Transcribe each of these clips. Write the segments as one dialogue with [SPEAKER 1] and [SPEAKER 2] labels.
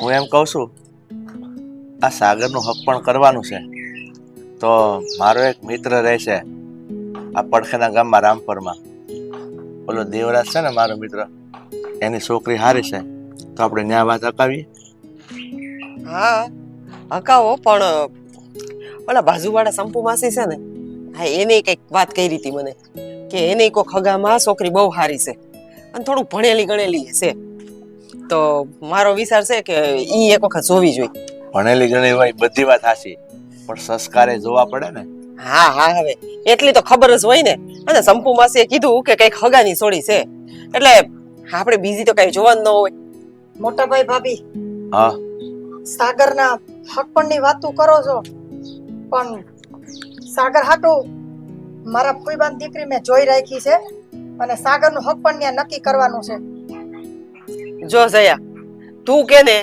[SPEAKER 1] હું એમ કહું છું, આ સાગરનું હક પણ કરવાનું છે. તો મારો એક મિત્ર રહે છે આ પડખેના ગામમાં, રામપરમાં. ઓલો દેવરાજ છે ને મારો મિત્ર, એની છોકરી હારી છે. તો આપણે ન્યા વાત અકાવીએ
[SPEAKER 2] હા, હકાવો, પણ ઓલા બાજુવાળા સંપુ માસી છે ને હા એને કંઈક વાત કરી હતી મને કે એને કોઈ ખગામાં છોકરી બહુ સારી છે અને થોડુંક ભણેલી ગણેલી છે. તો મારો વિચાર છે કે ઈ એક વખત જોવી જોઈએ.
[SPEAKER 1] ભણેલી ગણેલી હોય બધી વાત હાચી પણ સંસ્કારે જોવા પડે ને.
[SPEAKER 2] હા હા હવે. એટલી તો ખબર જ હોય ને. અને સંપુ માસીએ કીધું કે કંઈક હગાની સોડી છે. એટલે આપણે બીજી તો કઈ જોવાનું ન હોય.
[SPEAKER 3] મોટાભાઈ ભાભી
[SPEAKER 1] હા.
[SPEAKER 3] સાગરના હકપણની વાતો કરો છો. પણ સાગર હાટુ મારા ફૂઈબાન દીકરી મેં જોઈ રાખી છે અને સાગરનું હકપણ ત્યાં નક્કી કરવાનું છે.
[SPEAKER 2] જો જયા તું કે ને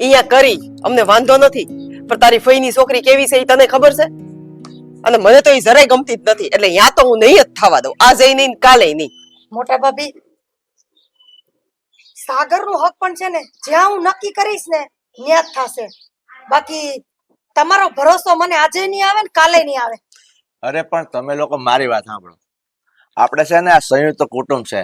[SPEAKER 2] અહીંયા કરી અમને વાંધો નથી પણ તારી ફઈની છોકરી કેવી છે એ તને ખબર છે? અને મને તો એ જરાય ગમતી જ નથી એટલે યા તો હું નહીં જ થવા દઉં આજે નહીં કાલે નહીં.
[SPEAKER 3] મોટા ભાભી સાગરનું હકપણ છે ને જ્યાં હું નક્કી કરીશ ને ત્યાં જ થશે. બાકી તમારો ભરોસો મને આજે નહીં આવે ને કાલે નહીં આવે.
[SPEAKER 1] અરે પણ તમે લોકો મારી વાત સાંભળો. આપણે છે ને આ સંયુક્ત કુટુંબ છે.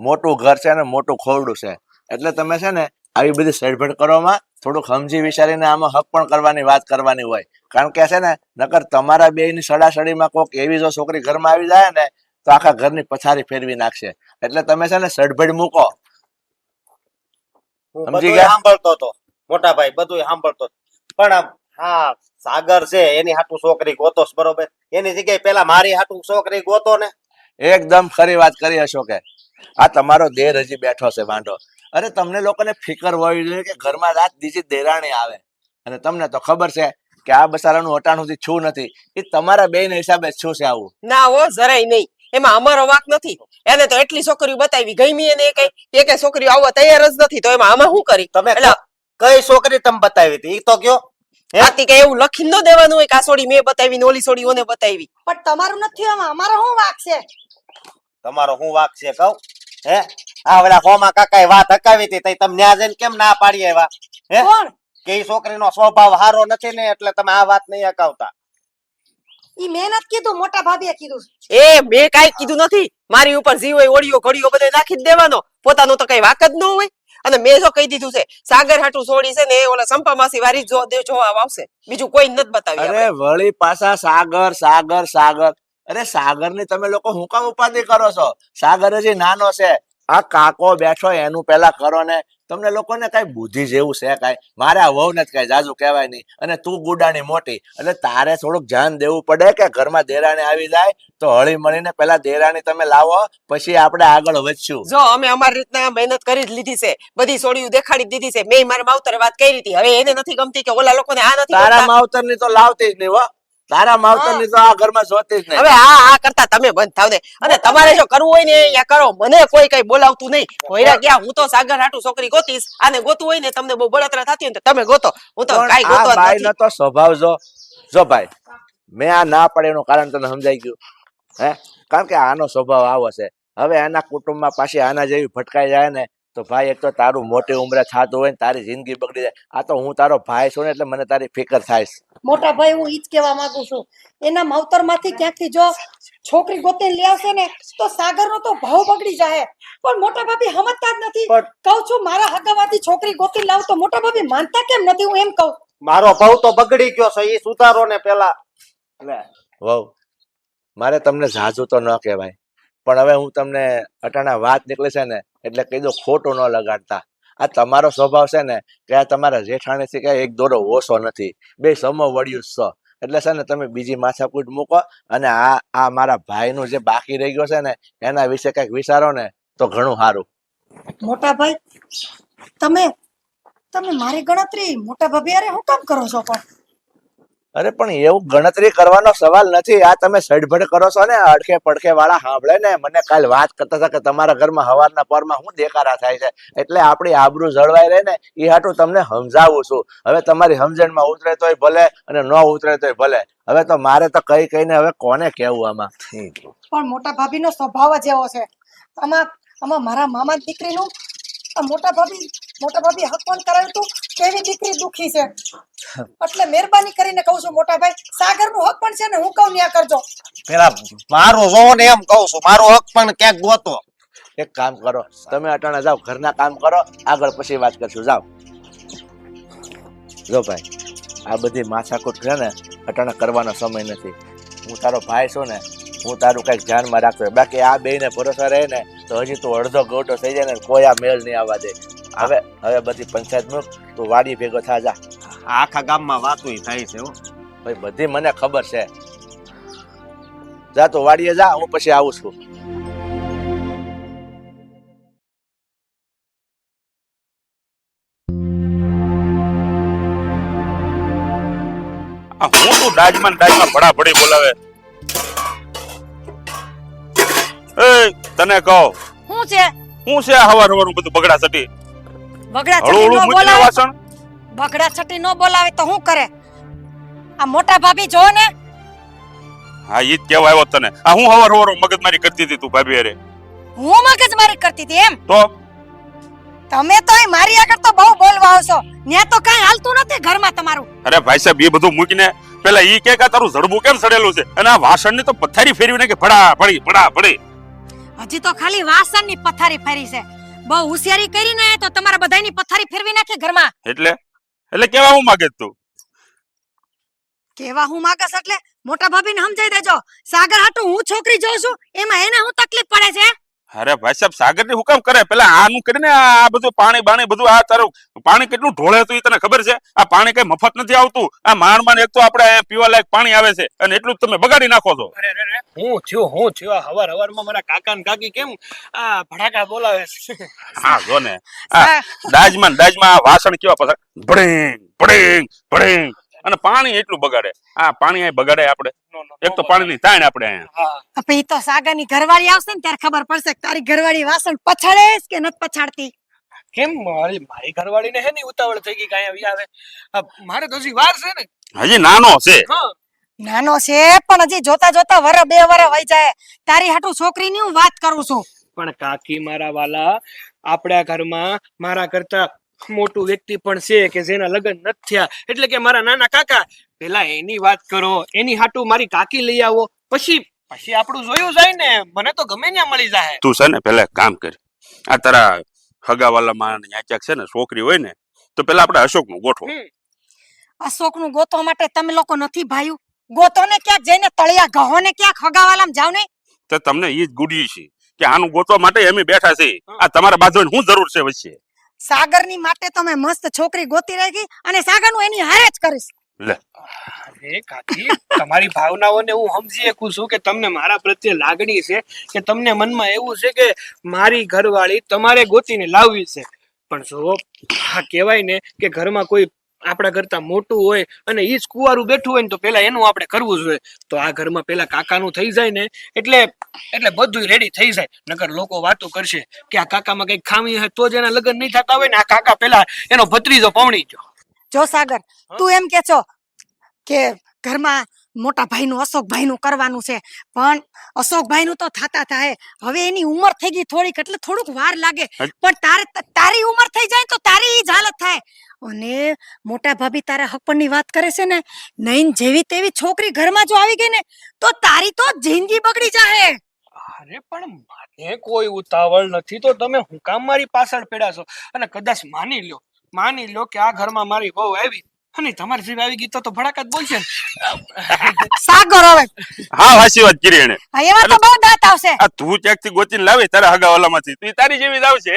[SPEAKER 1] મોટું ઘર છે ને મોટું ખોરડું છે. એટલે તમે છે ને આવી બધી સડભેટ કરવામાં થોડુંક સમજી વિચારીને આમાં હક પણ કરવાની વાત કરવાની હોય. કારણ કે છે ને નકર તમારા બે ની સડાસડીમાં કોઈક એવી જો છોકરી ઘરમાં આવી જાય ને તો આખા ઘરની પથારી ફેરવી નાખશે. એટલે તમે છે ને સડભેડ મૂકો. સમજી ગયા?
[SPEAKER 4] સાંભળતો હતો. મોટા ભાઈ બધું સાંભળતો પણ આમ હા સાગર છે એની હાટુ છોકરી ગોતોસ બરોબર? એની જગ્યાએ પેલા મારી હાટુ છોકરી ગોતો ને.
[SPEAKER 1] એકદમ ખરી વાત કરી હશો કે આ તમારો દેર હજી બેઠો છે વાંઢો. અરે તમને લોકોને ફિકર હોય જોઈએ કે ઘરમાં રાત બીજી દેરાણી આવે. અને તમને તો ખબર છે કે આ બસારાનું અટાણુંથી છું નથી. એ તમારા બેન હિસાબે છું છે આવું.
[SPEAKER 2] ના હો જરાય નહીં. એમાં અમારો વાક નથી. એને તો એટલી છોકરીઓ બતાવી ગમી એને કઈ? એકે છોકરીઓ આવવા તૈયાર જ નથી તો એમાં આમાં શું કરી?
[SPEAKER 4] તમે
[SPEAKER 2] એટલે
[SPEAKER 4] કઈ છોકરી તમે બતાવી હતી? એ તો કયો? હે?
[SPEAKER 2] આથી એવું લખી ન દેવાનું હોય કે આ સોડી મેં બતાવી ને ઓલી સોડી ઓને બતાવી.
[SPEAKER 3] પણ તમારું નથી આમાં. અમારો શું વાક છે?
[SPEAKER 4] તમારો શું વાક છે કહું? હે? આ ઓલા હોમા કાકાએ વાત હકાવી હતી તઈ તમે ન્યા કેમ ના પાડી આવ્યા? હે?
[SPEAKER 3] કોણ?
[SPEAKER 4] કે છોકરીનો સ્વભાવ સારો નથી ને એટલે તમે આ વાત નહીં હકાવતા.
[SPEAKER 3] ઈ મહેનત કીધું મોટા ભાભીએ કીધું.
[SPEAKER 2] એ મેં કાઈ કીધું નથી. મારી ઉપર જીવ હોય ઓડિયો ઘડીઓ બધે નાખી દેવાનો. પોતાનું તો કઈ વાક જ ન હોય. અને મેં જો કહી દીધું છે સાગર હાટુ સોડી છે ને એ ઓલા સંપા માસી વારી જો જોવા આવશે. બીજું કોઈ નથી બતાવ્યું
[SPEAKER 1] અરે વળી પાછા સાગર સાગર સાગર. અરે સાગરની તમે લોકો હું કામ ઉપાધિ કરો છો? સાગર હજી નાનો છે. આ કાકો બેઠો એનું પેલા કરો ને તમને લોકોને કઈ બુદ્ધિ જેવું છે કઈ? મારા વહુ ને કઈ જાજુ કહેવાય નહીં. અને તું ગુડાની મોટી એટલે તારે થોડુંક ધ્યાન દેવું પડે કે ઘરમાં દેરાણી આવી જાય તો હળી મળીને પેલા દેરાણી તમે લાવો પછી આપણે આગળ વધશું.
[SPEAKER 2] જો અમે અમારી રીતના મહેનત કરી જ લીધી છે. બધી સોડીયું દેખાડી દીધી છે. મેં મારા માવતરે વાત કરી હતી. હવે એને નથી ગમતી કે ઓલા લોકોને આ નથી
[SPEAKER 1] તારા માવતરની તો લાવતી જ નહીં હો. તારા માવતરની તો આ ઘરમાં જોતી જ નહીં.
[SPEAKER 2] હવે આ આ કરતા તમે બંધ થાવ ને. અને તમારે જો કરવું હોય ને અહીંયા કરો. મને કોઈ કઈ બોલાવતું નહીં. કોઈરા ગયા હું તો સાગર હાટુ છોકરી ગોતીશ. આને ગોતું હોય ને તમને બહુ બળતરા થતી હોય તો તમે ગોતો. હું તો
[SPEAKER 1] પણ ગોતો
[SPEAKER 2] નથી.
[SPEAKER 1] નો તો સ્વભાવ જો જો ભાઈ મેં આ ના પડે એનું કારણ તને સમજાઈ ગયું. હે? કારણ કે આનો સ્વભાવ આવો છે. હવે એના કુટુંબમાં પાછી આના જેવી ભટકાઈ જાય ને તો ભાઈ એક તો તારું મોટી ઉંમરે થતું હોય ને તારી જિંદગી બગડી જાય. આ તો હું તારો ભાઈ છું ને એટલે મને તારી ફિકર થાય
[SPEAKER 3] મોટા ભાઈ હું ઈ જ કહેવા માંગુ છું. એના માવતરમાંથી ક્યાંથી જો છોકરી ગોતે લઈ આવશે ને તો સાગર નો તો ભાવ બગડી જાય પણ મોટા ભાભી સમજતા જ નથી. કહું છું મારા હગાવાથી છોકરી ગોતી લાવ તો મોટા ભાભી માનતા કેમ નથી? હું એમ કહું.
[SPEAKER 4] મારો ભાવ તો બગડી ગયો છે એ સુધારો ને પેલા. વાવ
[SPEAKER 1] વહુ મારે તમને ઝાઝું તો ન કહેવાય. પણ હવે હું તમને અટાણા વાત નીકળે છે ને, એટલે કહી દો ખોટું ન લગાડતા. આ તમારો સ્વભાવ છે ને, કે આ તમારા જેઠાણીથી કઈ એક દોરો ઓછો નથી. બે સમો વળ્યું જ એટલે છે ને, તમે બીજી માથાકૂટ મૂકો અને આ આ મારા ભાઈનું જે બાકી રહી ગયો છે ને, એના વિશે કંઈક વિચારો ને, તો ઘણું સારું.
[SPEAKER 3] મોટા ભાઈ, તમે તમે મારી ગણતરી મોટા ભાભી અરે હું કામ કરો છો પણ?
[SPEAKER 1] અરે પણ એવું ગણતરી કરવાનો સવાલ નથી. આ તમે સડભડ કરો છો ને અડખે પડખે વાળા સાંભળે ને મને કાલ વાત કરતા હતા કે તમારા ઘરમાં હવારના પરમાં શું દેખાડા થાય છે? એટલે આપણી આબરૂ જળવાઈ રહે ને એ હાટું તમને સમજાવું છું. હવે તમારી સમજણમાં ઉતરે તોય ભલે અને ન ઉતરે તોય ભલે. હવે તો મારે તો કઈ કઈને હવે કોને કેવું આમાં?
[SPEAKER 3] પણ મોટા ભાભીનો સ્વભાવ જ એવો છે. આમાં આમાં મારા મામા દીકરીનું આ મોટા ભાભી મોટા ભાભી હકવાન કરાવ્યું તું કેવી દીકરી દુખી છે? એટલે મહેરબાની કરીને કહું છું મોટા ભાઈ સાગરનું હક પણ છે ને હું કહું ન્યા કરજો.
[SPEAKER 4] પેલા મારું જોવો ને એમ કહું છું મારો હક પણ ક્યાંક ગોતો.
[SPEAKER 1] એક કામ કરો તમે અટાણે જાઓ ઘરના કામ કરો આગળ પછી વાત કરશું. જાઓ. જો ભાઈ આ બધી માથાકૂટ છે ને અટાણે કરવાનો સમય નથી. હું તારો ભાઈ છું ને હું તારું કંઈક ધ્યાનમાં રાખતો બાકી આ બે ને ભરોસા રહે ને તો હજી તું અડધો ગોટો થઈ જાય ને કોઈ આ મેળ નહીં આવવા દે. હવે હવે બધી પંચાયત મૂક તું વાડી ભેગો થા જા.
[SPEAKER 4] આખા ગામમાં વાતું થાય છે હો.
[SPEAKER 1] ભાઈ બધી મને ખબર છે. જા તો વાડીએ જા હું પછી આવું છું.
[SPEAKER 5] હું તું ડાજમાં ડાજમાં ભડા ભડી બોલાવે. એ તને કહો.
[SPEAKER 6] શું છે?
[SPEAKER 5] હું છે હવાર હવાર બધું બગડા સટી
[SPEAKER 6] બગડા છટી નો બોલાવે. બગડા છટી નો બોલાવે તો શું કરે? આ મોટા ભાભી જો ને.
[SPEAKER 5] હા ઈ જ કેવા આવ્યો તને. આ હું હવાર હવાર મગજમારી કરતી હતી તું ભાભી અરે
[SPEAKER 6] હું મગજ મારી કરતી હતી એમ?
[SPEAKER 5] તો?
[SPEAKER 6] તમે તો મારી આગળ તો બહુ બોલવા આવશો. ન્યા તો કઈ હાલતું નથી ઘરમાં તમારું.
[SPEAKER 5] અરે ભાઈ સાહેબ એ બધું મૂકીને પેલા ઈ કે કે તારું જડબું કેમ સડેલું છે? અને આ વાસણની તો પથારી ફેરવી કે ભડા ભડી ભડા ભડી.
[SPEAKER 6] હજી તો ખાલી વાસણની પથારી ફેરી છે. બહુ હોશિયારી કરી ને તો તમારા બધાની પથારી ફેરવી નાખે ઘરમાં.
[SPEAKER 5] એટલે? એટલે કેવા હું માગે તું?
[SPEAKER 6] કેવા હું માગસ એટલે? મોટા ભાભીને સમજાઈ દેજો. સાગર હાટુ હું છોકરી જોઉં છું એમાં એને હું તકલીફ પડે છે?
[SPEAKER 5] અરે ભાઈ સાહેબ સાગરની હુકમ કરે પેલા આનું કરીને આ બધું પાણી બાણી બધું આ તારું પાણી કેટલું ઢોળે હતું એ તને ખબર છે? આ પાણી કઈ મફત નથી આવતું. આ માણ માંડ એક તો આપણે પીવા લાયક પાણી આવે છે અને એટલું જ તમે બગાડી નાખો છો.
[SPEAKER 7] હું થયો હું થયો. હવાર હવારમાં મારા કાકા ને કાકી કેમ આ ભડાકા બોલાવે છે?
[SPEAKER 5] હા જો ને. આ દાજમાં દાજમાં વાસણ કેવા પસાર ભડેંગ ભડેંગ ભડીંગ. અને પાણી એટલું બગાડે. આ પાણી અહીં બગાડે આપણે.
[SPEAKER 7] નો, નો,
[SPEAKER 5] એક તો
[SPEAKER 7] પાણી
[SPEAKER 5] ની તાણ આપણે અહીંયા.
[SPEAKER 7] હા.
[SPEAKER 6] હવે ઈ તો સાગરની ઘરવાળી આવશે ને ત્યારે ખબર પડશે કે તારી ઘરવાળી વાસણ પછાડે કે નથી પછાડતી?
[SPEAKER 7] કેમ મારી મારી ઘરવાળીને હે ને ઉતાવળ થઈ ગઈ કાંઈ આવી? આવે મારે તો હજી વાર છે ને.
[SPEAKER 5] હજી નાનો છે.
[SPEAKER 7] હા.
[SPEAKER 6] નાનો છે પણ હજી જોતા જોતા વર બે વર વહી જાય. તારી હાટુ છોકરીની હું વાત કરું છું.
[SPEAKER 7] પણ કાકી મારા વાલા આપણા ઘરમાં મારા કરતા મોટું વ્યક્તિ પણ છે કે જેના લગ્ન નથી થયા. એટલે કે મારા નાના કાકા પેલા એની વાત કરો એની હાટુ મારી કાકી લઈ આવો પછી પછી આપણું જોયું જાય ને મને તો ગમે ત્યાં મળી જાય.
[SPEAKER 5] તું છે ને પેલા કામ કર આ તારા હગાવાલામાં ને ન્યા ક્યાંક છે ને છોકરી હોય ને તો પેલા આપણે અશોકનું ગોઠવો.
[SPEAKER 6] અશોકનું ગોતવા માટે તમે લોકો નથી ભાયું. ગોતો ને ક્યાંક જઈને તળિયા ગહો ને ક્યાંક હગાવાલામ જાવ ને.
[SPEAKER 5] તો તમને ઈ જ ગુડી છે કે આનું ગોતવા માટે અમે બેઠા છે આ તમારા બાજુ શું જરૂર છે વચ્ચે?
[SPEAKER 6] સાગરની માટે તો મેં મસ્ત છોકરી ગોતી રાખી અને સાગરનું એની હારે જ કરીશ.
[SPEAKER 7] અરે કાકી તમારી ભાવનાઓને હું સમજી શકું છું કે તમને મારા પ્રત્યે લાગણી છે કે તમને મનમાં એવું છે કે મારી ઘરવાળી તમારે ગોતીને લાવવી છે. પણ જો આ કહેવાય ને કે ઘરમાં કોઈ આપણા કરતા મોટું હોય અને એ જ કુવારું બેઠું હોય ને તો પેલા એનું આપણે કરવું જોઈએ. તો આ ઘરમાં પેલા કાકાનું થઈ જાય ને એટલે એટલે બધું રેડી થઈ જાય. નકર લોકો વાતો કરશે કે આ કાકામાં કઈ ખામી હોય તો જ એના લગ્ન નહીં થતા હોય ને આ કાકા પેલા એનો ભત્રીજો પવણી ગયો.
[SPEAKER 6] જો સાગર તું એમ કે છો કે ઘરમાં મોટા ભાઈનું અશોકભાઈનું કરવાનું છે. પણ અશોકભાઈનું તો થતા થાય હવે એની ઉંમર થઈ ગઈ થોડીક એટલે થોડુંક વાર લાગે. પણ તારે તારી ઉંમર થઈ જાય તો તારી જ હાલત થાય. અને મોટા ભાભી તારા હકપણની વાત કરે છે ને નઈન જેવી તેવી છોકરી ઘરમાં જો આવી ગઈ ને તો તારી તો જિંદગી બગડી જાહે.
[SPEAKER 7] અરે પણ મને કોઈ ઉતાવળ નથી. તો તમે હું કામ મારી પાછળ પડ્યા છો અને કદાચ માની લ્યો માની લો કે આ ઘરમાં મારી બહુ આવી. અને તમારી જેવી આવી ગીતો તો તો ભડાકાત બોલશે
[SPEAKER 6] સાગર હવે.
[SPEAKER 5] હા હાસી વાત કરી એને
[SPEAKER 6] હા, એમાં તો બહુ દાંત આવશે.
[SPEAKER 5] આ તું ચેકથી ગોચીને લાવે? તારા હગાવાલામાંથી તું તારી જેવી જ આવશે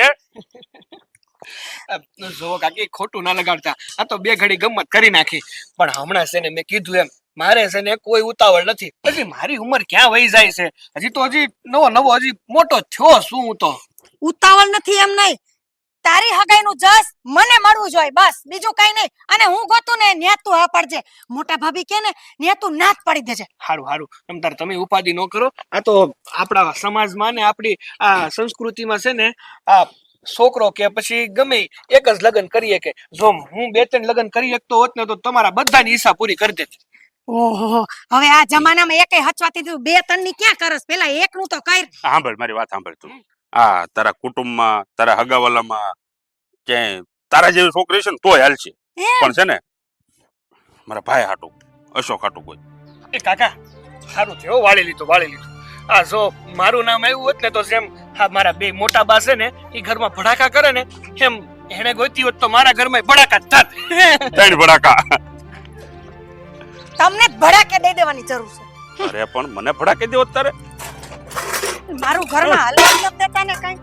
[SPEAKER 7] જો કાકી ખોટું ના લગાડતા. આ તો બે ઘડી ગમત કરી નાખી. પણ હમણાં છે ને મેં કીધું એમ મારે છે ને કોઈ ઉતાવળ નથી. હજી મારી ઉંમર ક્યાં વહી જાય છે? હજી તો હજી નવો નવો હજી મોટો થયો શું હું તો.
[SPEAKER 6] ઉતાવળ નથી એમ નહીં. તારી હગાઈનું જસ મને મળવું જોઈએ બસ. બીજું કઈ નહીં. અને હું ગોતું ને ન્યા તું હા પડજે. મોટા ભાભી કે ને ન્યા તું ના પડી દેજે.
[SPEAKER 7] હારું હારું. તમ તાર તમે ઉપાધિ ન કરો. આ તો આપણા સમાજમાં ને આપણી આ સંસ્કૃતિમાં છે ને આ છોકરો કે પછી ગમે એક જ લગ્ન કરીએ કે જો હું બે ત્રણ લગ્ન કરી શકતો હોત ને તો તમારા બધાની ઈચ્છા પૂરી કરી દેત.
[SPEAKER 6] ઓહો હવે આ જમાનામાં એકે હચવાતી બે ત્રણની ક્યાં કરસ? પેલા એક નું તો કર.
[SPEAKER 5] સાંભળ મારી વાત સાંભળ તું. આ તારા કુટુંબમાં તારા હગાવાલામાં ક્યાંય તારા જેવી છોકરી છે ને તોય હાલશે? પણ છે ને મારા ભાઈ હાટું અશોક હાટું કોઈ.
[SPEAKER 7] એ કાકા સારું થયો વાળી લીધું વાળી લીધું. આ જો મારું નામ આવ્યું હોત ને તો જેમ હા મારા બે મોટા બા છે ને એ ઘરમાં ભડાકા કરે ને એમ એને ગોતી હોત તો મારા ઘરમાં ભડાકા થાત.
[SPEAKER 5] ત્રણ ભડાકા.
[SPEAKER 6] તમને ભડાકે દઈ દેવાની જરૂર છે.
[SPEAKER 5] અરે પણ મને ભડાકે દેવો તારે.
[SPEAKER 6] મારું ઘરમાં હલવાઈ નથી દેતા ને કઈ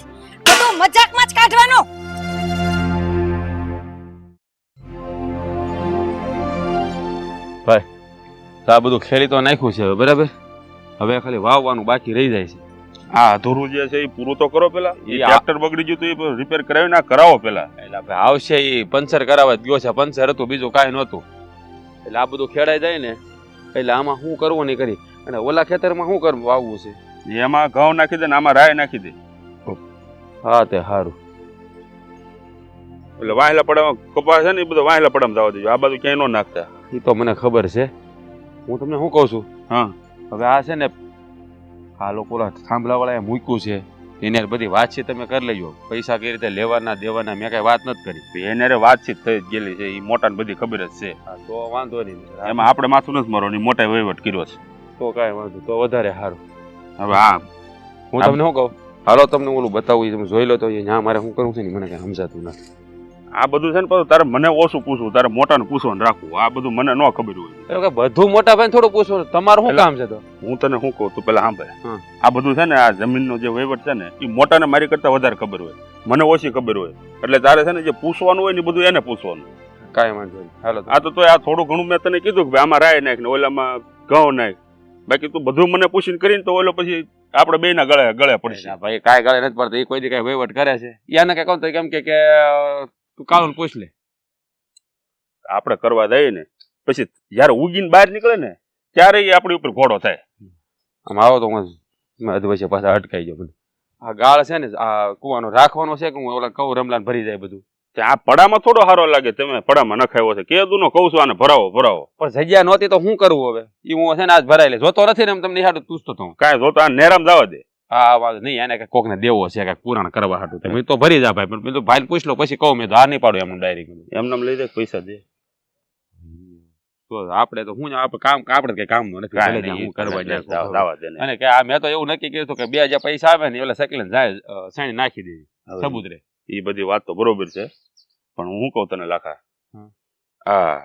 [SPEAKER 6] બધું મજાકમાં જ કાઢવાનો.
[SPEAKER 8] તો આ બધું ખેલી તો નાખ્યું છે હવે બરાબર? હવે ખાલી વાવવાનું બાકી રહી જાય છે.
[SPEAKER 5] આ અધૂરું જે છે એ પૂરું તો કરો પેલા. એ ટ્રેક્ટર બગડી ગયું તો એ રિપેર કરાવી ના કરાવો પેલા.
[SPEAKER 8] એટલે ભાઈ આવશે એ પંચર કરાવવા જ ગયો છે. પંચર હતું બીજું કાંઈ નહોતું. એટલે આ બધું ખેડાઈ જાય ને એટલે આમાં શું કરવું નહીં કરી. અને ઓલા ખેતરમાં શું કરવું વાવવું છે?
[SPEAKER 5] એમાં ઘઉં નાખી દે ને આમાં રાય નાખી દે.
[SPEAKER 8] હા તે સારું
[SPEAKER 5] એટલે વાહેલા પડામાં કપાસ છે ને એ બધો વાહેલા પડામાં જવા દેજો. આ બધું ક્યાંય ન નાખતા.
[SPEAKER 8] એ તો મને ખબર છે. હું તમને શું કહું છું?
[SPEAKER 5] હા.
[SPEAKER 8] હવે આ છે ને આ લોકો થાંભલા વાળાએ મૂક્યું છે. એની બધી વાતચીત તમે કરી લેજો પૈસા કઈ રીતે લેવાના દેવાના મેં કઈ વાત નથી કરી.
[SPEAKER 5] એને વાતચીત થઈ ગયેલી છે. એ મોટા બધી ખબર જ છે.
[SPEAKER 8] તો વાંધો નહીં.
[SPEAKER 5] એમાં આપણે માથું નથી મારવાનું. મોટા વહીવટ કર્યો છે.
[SPEAKER 8] તો કાંઈ વાંધો તો વધારે સારું.
[SPEAKER 5] હવે આ
[SPEAKER 8] હું તમને શું કહું? હાલો તમને ઓલું બતાવું તમે જોઈ લો તો અહીંયા મારે શું કરવું છે ને મને કઈ સમજાતું નથી.
[SPEAKER 5] આ બધું છે ને પાછું તારે મને ઓછું પૂછવું તારે મોટાને પૂછવાનું રાખવું. આ બધું મને ન ખબર હોય.
[SPEAKER 8] કે બધું મોટા ભાઈ થોડું પૂછવું તમારું શું
[SPEAKER 5] એટલે-
[SPEAKER 8] કામ છે તો?
[SPEAKER 5] હું તને શું કહું તું પેલા સાંભળે. આ બધું છે ને આ જમીનનો જે વહીવટ છે ને એ મોટાને મારી કરતા વધારે ખબર હોય. મને ઓછી ખબર હોય. એટલે તારે છે ને જે પૂછવાનું હોય ને એ બધું એને પૂછવાનું
[SPEAKER 8] કાંઈ વાંધો નહીં. હાલો
[SPEAKER 5] આ તો તોય આ થોડું ઘણું મેં તને કીધું કે આમાં રાય નાખ ને ઓલામાં ઘઉં નાખ. બાકી તું બધું મને પૂછીને કરીને તો ઓલો પછી આપણે બે ના ગળે ગળે પડશે.
[SPEAKER 8] ભાઈ કાંઈ ગાળે નથી પડતો. એ કોઈ દી કાંઈ વહીવટ કરે છે. યાને કઈ કહું તો કેમ કે તું કાળું પૂછ લે.
[SPEAKER 5] આપણે કરવા દઈએ ને પછી જયારે ઉગીને બહાર નીકળે ને ત્યારે એ આપણી ઉપર ઘોડો થાય.
[SPEAKER 8] આમ આવો તો હું અધવચ્ચે પાછા અટકાઈ જાઉં બધું. આ ગાળ છે ને આ કુવાનો રાખવાનો છે કે હું ઓલા કહું રમલાન ભરી જાય બધું?
[SPEAKER 5] આ પડામાં થોડો સારો લાગે તમે પડામાં નખાયો છે. કે દુનો કહું છું આને ભરાવો ભરાવો.
[SPEAKER 8] પણ જગ્યા નહોતી તો શું કરવું હવે? એ હું છે ને આજ ભરાઈ લે જોતો નથી ને એમ તમને હાટું પૂછતો તો
[SPEAKER 5] કાંઈ જોતો આ નેરામ જવા દે.
[SPEAKER 8] હા વાંધો નહીં. એને કઈ કોકને દેવો છે કંઈક પુરાણ કરવા હાટું તમે તો ભરી જા ભાઈ પણ મેં તો ભાઈ પૂછ લો પછી કહું મેં તો આ નહીં પાડું એમનું ડાયરેક્ટ
[SPEAKER 5] એમને લઈ દે પૈસા દે.
[SPEAKER 8] તો આપણે તો હું આપણે કામ આપણે કઈ કામ નથી. હું કરવા જાય. અને કે આ મેં તો એવું નક્કી કર્યું હતું કે બે હજાર પૈસા આવે ને એટલે સાયકલ જાય સાણી નાખી દેવી.
[SPEAKER 5] સમુદ્રે
[SPEAKER 8] સબૂત રે
[SPEAKER 5] ઈ બધી વાત તો બરોબર છે. પણ હું કહું તને લાખા આ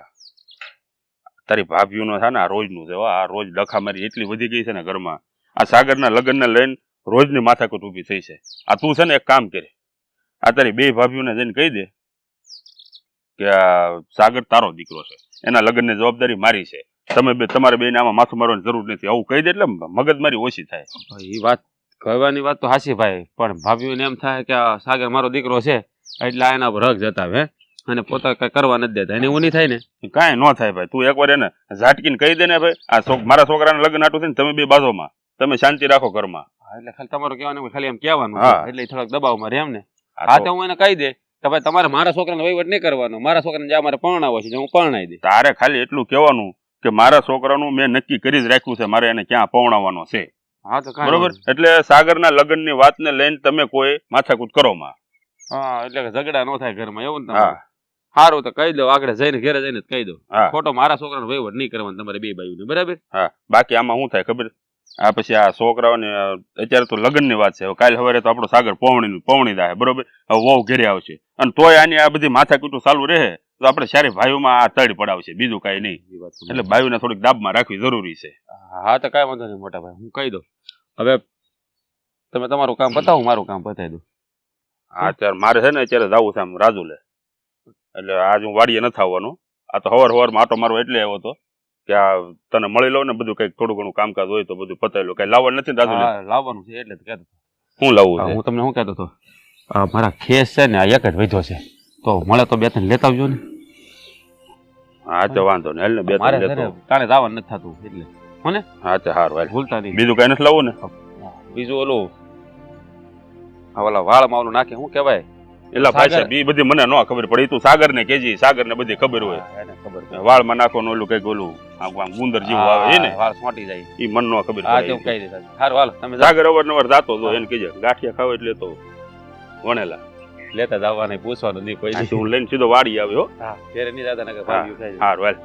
[SPEAKER 5] તારી ભાભીઓનો છે ને આ રોજનું છે આ રોજ ડખા મારી એટલી વધી ગઈ છે ને ઘરમાં. આ સાગરના લગ્નને લઈને રોજની માથાકૂટ ઊભી થઈ છે. આ તું છે ને એક કામ કરે આ તારી બે ભાભીઓને જઈને કહી દે કે આ સાગર તારો દીકરો છે. એના લગ્નની જવાબદારી મારી છે. તમે બે તમારે બેને આમાં માથું મારવાની જરૂર નથી. આવું કહી દે એટલે મગજ મારી ઓછી થાય.
[SPEAKER 8] એ વાત કહેવાની વાત તો હાસી ભાઈ પણ ભાભીઓને એમ થાય કે આ સાગર મારો દીકરો છે એટલે આ એના પર હક જતાવે હે? અને પોતા કઈ કરવા નથી દેતા એને એવું નહીં થાય ને?
[SPEAKER 5] કાંઈ ન થાય ભાઈ તું એકવાર એને ઝાટકીને કહી દે ને ભાઈ આ મારા છોકરાને લગ્ન આટું થઈને તમે બે બાજુમાં તમે શાંતિ રાખો ઘરમાં.
[SPEAKER 8] એટલે ખાલી તમારું કહેવાનું ખાલી એમ કહેવાનું. એટલે થોડાક દબાવમાં રહે એમ ને? હા
[SPEAKER 5] તો
[SPEAKER 8] હું એને કહી દે કે ભાઈ તમારે મારા છોકરાને વહીવટ નહીં કરવાનો મારા છોકરાને જ્યાં મારે પરણાવો છે હું પરણાવી દે
[SPEAKER 5] તારે ખાલી એટલું કહેવાનું કે મારા છોકરાનું મેં નક્કી કરી જ રાખ્યું છે મારે એને ક્યાં પવણાવવાનો છે.
[SPEAKER 8] હા તો સાગર
[SPEAKER 5] બરોબર? એટલે સાગરના લગ્નની વાતને લઈને તમે કોઈ માથાકૂટ કરો માં.
[SPEAKER 8] હા એટલે ઝઘડા ન થાય ઘરમાં એવું ને
[SPEAKER 5] હા.
[SPEAKER 8] સારું તો કહી દો આગળ જઈને ઘરે જઈને જ કહી દો. ખોટો મારા છોકરાનો વહીવટ નહીં કરવાનો તમારે બે બાયુને બરાબર?
[SPEAKER 5] હા. બાકી આમાં શું થાય ખબર? આ પછી આ છોકરાઓને અત્યારે તો લગ્નની વાત છે કાલ સવારે તો આપણો સાગર પવણી પવણી દાહે બરોબર? હવે વહુ ઘેરે આવશે. અને તોય આની આ બધી માથાકૂટું ચાલુ રહે. તો આપણે સારી ભાઈઓમાં આ તડ પડાવશે બીજું કાંઈ નહીં. એટલે ભાઈઓને થોડીક દાબમાં રાખવી જરૂરી છે.
[SPEAKER 8] હા તો કાંઈ વાંધો નહીં મોટા ભાઈ હું કહી દઉં. હવે તમે તમારું કામ બતાવો મારું કામ પતાવી દઉં.
[SPEAKER 5] હા અત્યારે મારે છે ને અત્યારે જવું છે આમ રાજુ લે એટલે આજ હું વાડીએ નથી આવવાનું. આ તો હવાર હવારમાં આટો મારો એટલે આવ્યો હતો કે આ તને મળી લઉં ને બધું કંઈક થોડું ઘણું કામકાજ હોય તો બધું પતાવી લઉં કઈ લાવવાનું નથી ને રાજુ
[SPEAKER 8] લાવવાનું છે એટલે કહેતો હું
[SPEAKER 5] શું લાવવું
[SPEAKER 8] હું તમને શું કહેતો હતો? મારા ખેસ છે ને આ એક જ વધ્યો છે. તો મળે તો બે ત્રણ લેતા આવજો ને.
[SPEAKER 5] હા તો વાંધો ને હાલ બે ત્રણ લેતો
[SPEAKER 8] કાલે જવાનું નથી થતું એટલે.
[SPEAKER 5] હા તો હારું હાલ.
[SPEAKER 8] ભૂલતા નહીં.
[SPEAKER 5] બીજું કઈ નથી લાવવું ને?
[SPEAKER 8] બીજું ઓલું આ ઓલા વાળ માવલું નાખે શું કહેવાય?
[SPEAKER 5] એટલે ભાઈ ઈ બધી મને ન ખબર પડે. તું સાગર ને કેજી સાગર ને બધી ખબર હોય. વાળમાં નાખવાનું ઓલું કંઈક ઓલું આમ ગુંદર જેવું આવે એ ને?
[SPEAKER 8] વાળ છોંટી જાય.
[SPEAKER 5] એ મન નો ખબર પડે
[SPEAKER 8] સાગર કહી દેતા સારું હાલો તમે
[SPEAKER 5] સાગર અવારનવાર જાતો તો એને કહેજે ગાંઠિયા ખાવ એટલે તો વણેલા.
[SPEAKER 8] લેતા જવાને પૂછવાનું નહીં કોઈ
[SPEAKER 5] હું લઈને સીધો વાડી આવ્યો
[SPEAKER 8] હા. ત્યારે નહીં જતા નકર
[SPEAKER 5] હા.
[SPEAKER 8] ભાગ્યું ખાઈ
[SPEAKER 5] હારું હાલ.